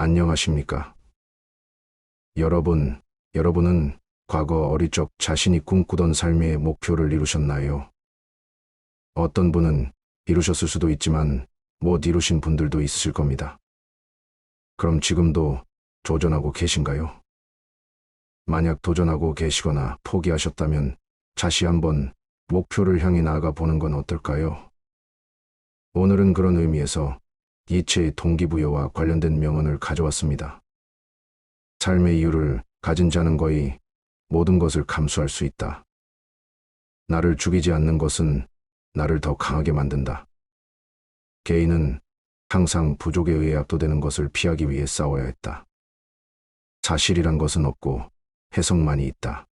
안녕하십니까? 여러분, 여러분은 과거 어릴 적 자신이 꿈꾸던 삶의 목표를 이루셨나요? 어떤 분은 이루셨을 수도 있지만 못 이루신 분들도 있으실 겁니다. 그럼 지금도 도전하고 계신가요? 만약 도전하고 계시거나 포기하셨다면 다시 한번 목표를 향해 나아가 보는 건 어떨까요? 오늘은 그런 의미에서 이체의 동기부여와 관련된 명언을 가져왔습니다. 삶의 이유를 가진 자는 거의 모든 것을 감수할 수 있다. 나를 죽이지 않는 것은 나를 더 강하게 만든다. 개인은 항상 부족에 의해 압도되는 것을 피하기 위해 싸워야 했다. 사실이란 것은 없고 해석만이 있다.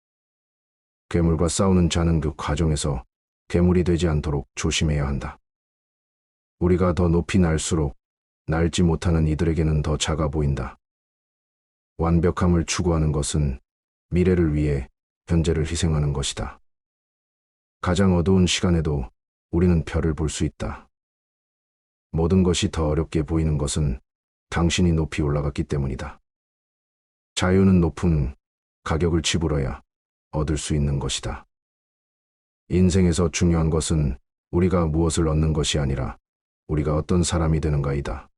괴물과 싸우는 자는 그 과정에서 괴물이 되지 않도록 조심해야 한다. 우리가 더 높이 날수록 날지 못하는 이들에게는 더 작아 보인다. 완벽함을 추구하는 것은 미래를 위해 현재를 희생하는 것이다. 가장 어두운 시간에도 우리는 별을 볼 수 있다. 모든 것이 더 어렵게 보이는 것은 당신이 높이 올라갔기 때문이다. 자유는 높은 가격을 지불해야 얻을 수 있는 것이다. 인생에서 중요한 것은 우리가 무엇을 얻는 것이 아니라 우리가 어떤 사람이 되는가이다.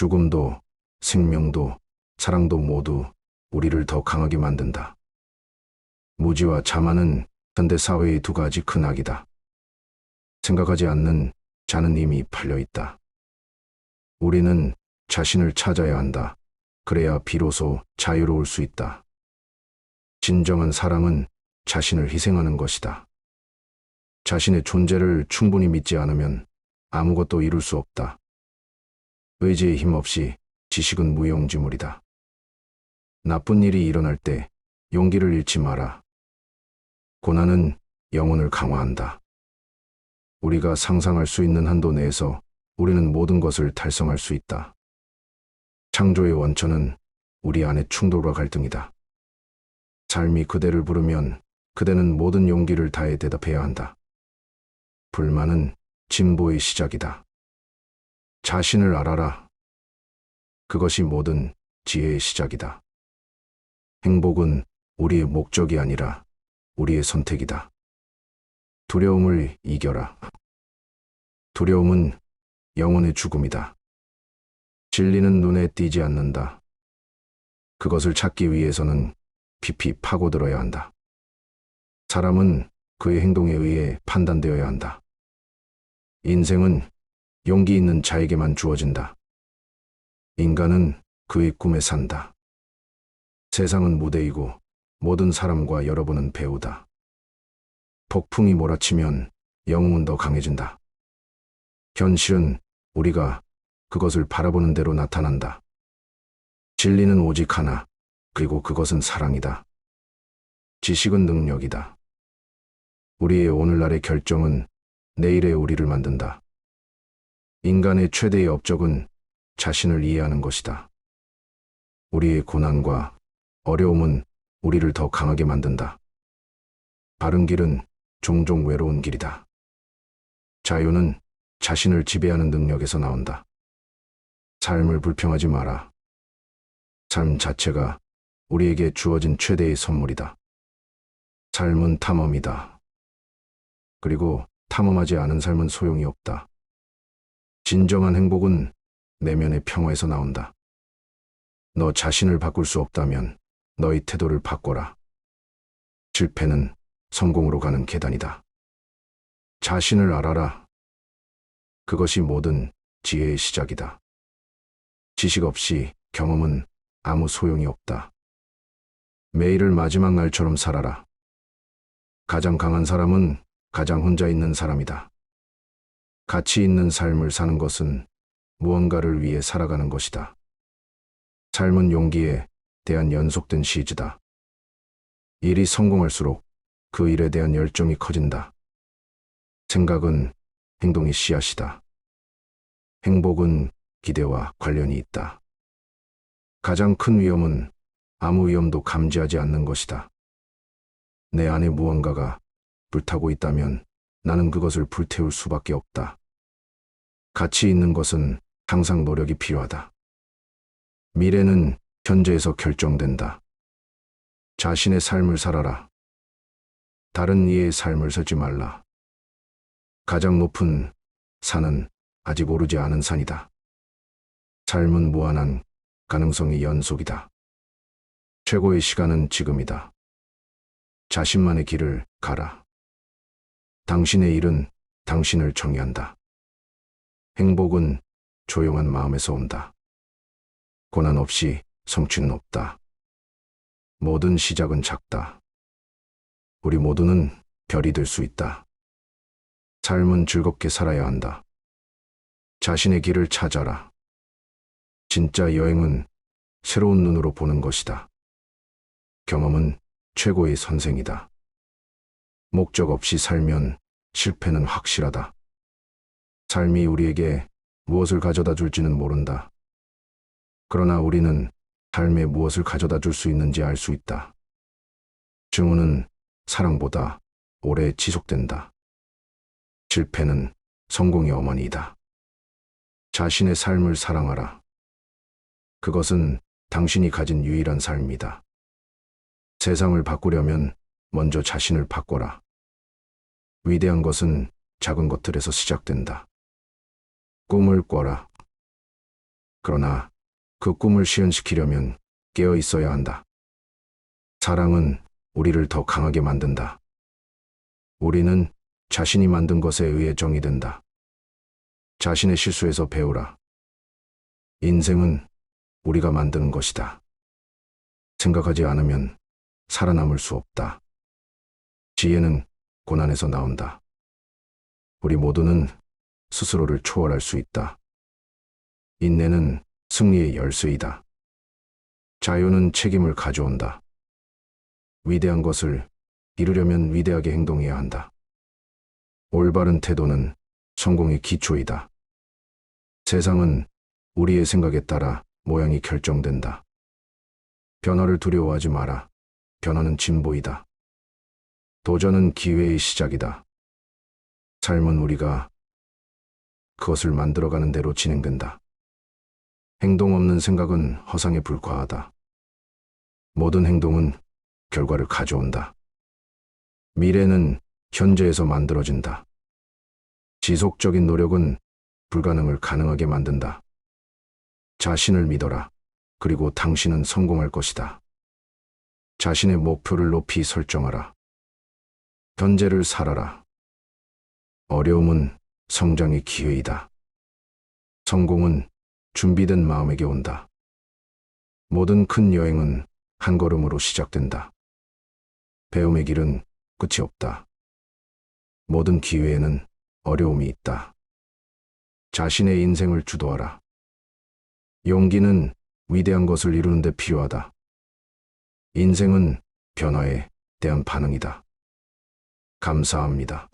죽음도, 생명도, 사랑도 모두 우리를 더 강하게 만든다. 무지와 자만은 현대 사회의 두 가지 큰 악이다. 생각하지 않는 자는 이미 팔려 있다. 우리는 자신을 찾아야 한다. 그래야 비로소 자유로울 수 있다. 진정한 사랑은 자신을 희생하는 것이다. 자신의 존재를 충분히 믿지 않으면 아무것도 이룰 수 없다. 의지의 힘 없이 지식은 무용지물이다. 나쁜 일이 일어날 때 용기를 잃지 마라. 고난은 영혼을 강화한다. 우리가 상상할 수 있는 한도 내에서 우리는 모든 것을 달성할 수 있다. 창조의 원천은 우리 안의 충돌과 갈등이다. 삶이 그대를 부르면 그대는 모든 용기를 다해 대답해야 한다. 불만은 진보의 시작이다. 자신을 알아라. 그것이 모든 지혜의 시작이다. 행복은 우리의 목적이 아니라 우리의 선택이다. 두려움을 이겨라. 두려움은 영혼의 죽음이다. 진리는 눈에 띄지 않는다. 그것을 찾기 위해서는 깊이 파고들어야 한다. 사람은 그의 행동에 의해 판단되어야 한다. 인생은 용기 있는 자에게만 주어진다. 인간은 그의 꿈에 산다. 세상은 무대이고 모든 사람과 여러분은 배우다. 폭풍이 몰아치면 영웅은 더 강해진다. 현실은 우리가 그것을 바라보는 대로 나타난다. 진리는 오직 하나, 그리고 그것은 사랑이다. 지식은 능력이다. 우리의 오늘날의 결정은 내일의 우리를 만든다. 인간의 최대의 업적은 자신을 이해하는 것이다. 우리의 고난과 어려움은 우리를 더 강하게 만든다. 바른 길은 종종 외로운 길이다. 자유는 자신을 지배하는 능력에서 나온다. 삶을 불평하지 마라. 삶 자체가 우리에게 주어진 최대의 선물이다. 삶은 탐험이다. 그리고 탐험하지 않은 삶은 소용이 없다. 진정한 행복은 내면의 평화에서 나온다. 너 자신을 바꿀 수 없다면 너의 태도를 바꿔라. 실패는 성공으로 가는 계단이다. 자신을 알아라. 그것이 모든 지혜의 시작이다. 지식 없이 경험은 아무 소용이 없다. 매일을 마지막 날처럼 살아라. 가장 강한 사람은 가장 혼자 있는 사람이다. 가치 있는 삶을 사는 것은 무언가를 위해 살아가는 것이다. 삶은 용기에 대한 연속된 시즈다. 일이 성공할수록 그 일에 대한 열정이 커진다. 생각은 행동의 씨앗이다. 행복은 기대와 관련이 있다. 가장 큰 위험은 아무 위험도 감지하지 않는 것이다. 내 안에 무언가가 불타고 있다면 나는 그것을 불태울 수밖에 없다. 가치 있는 것은 항상 노력이 필요하다. 미래는 현재에서 결정된다. 자신의 삶을 살아라. 다른 이의 삶을 살지 말라. 가장 높은 산은 아직 오르지 않은 산이다. 삶은 무한한 가능성의 연속이다. 최고의 시간은 지금이다. 자신만의 길을 가라. 당신의 일은 당신을 정의한다. 행복은 조용한 마음에서 온다. 고난 없이 성취는 없다. 모든 시작은 작다. 우리 모두는 별이 될 수 있다. 삶은 즐겁게 살아야 한다. 자신의 길을 찾아라. 진짜 여행은 새로운 눈으로 보는 것이다. 경험은 최고의 선생이다. 목적 없이 살면 실패는 확실하다. 삶이 우리에게 무엇을 가져다 줄지는 모른다. 그러나 우리는 삶에 무엇을 가져다 줄 수 있는지 알 수 있다. 증오는 사랑보다 오래 지속된다. 실패는 성공의 어머니이다. 자신의 삶을 사랑하라. 그것은 당신이 가진 유일한 삶이다. 세상을 바꾸려면 먼저 자신을 바꿔라. 위대한 것은 작은 것들에서 시작된다. 꿈을 꿔라. 그러나 그 꿈을 실현시키려면 깨어 있어야 한다. 사랑은 우리를 더 강하게 만든다. 우리는 자신이 만든 것에 의해 정의된다. 자신의 실수에서 배우라. 인생은 우리가 만드는 것이다. 생각하지 않으면 살아남을 수 없다. 지혜는 고난에서 나온다. 우리 모두는 스스로를 초월할 수 있다. 인내는 승리의 열쇠이다. 자유는 책임을 가져온다. 위대한 것을 이루려면 위대하게 행동해야 한다. 올바른 태도는 성공의 기초이다. 세상은 우리의 생각에 따라 모양이 결정된다. 변화를 두려워하지 마라. 변화는 진보이다. 도전은 기회의 시작이다. 삶은 우리가 그것을 만들어가는 대로 진행된다. 행동 없는 생각은 허상에 불과하다. 모든 행동은 결과를 가져온다. 미래는 현재에서 만들어진다. 지속적인 노력은 불가능을 가능하게 만든다. 자신을 믿어라. 그리고 당신은 성공할 것이다. 자신의 목표를 높이 설정하라. 현재를 살아라. 어려움은 성장의 기회이다. 성공은 준비된 마음에게 온다. 모든 큰 여행은 한 걸음으로 시작된다. 배움의 길은 끝이 없다. 모든 기회에는 어려움이 있다. 자신의 인생을 주도하라. 용기는 위대한 것을 이루는 데 필요하다. 인생은 변화에 대한 반응이다. 감사합니다.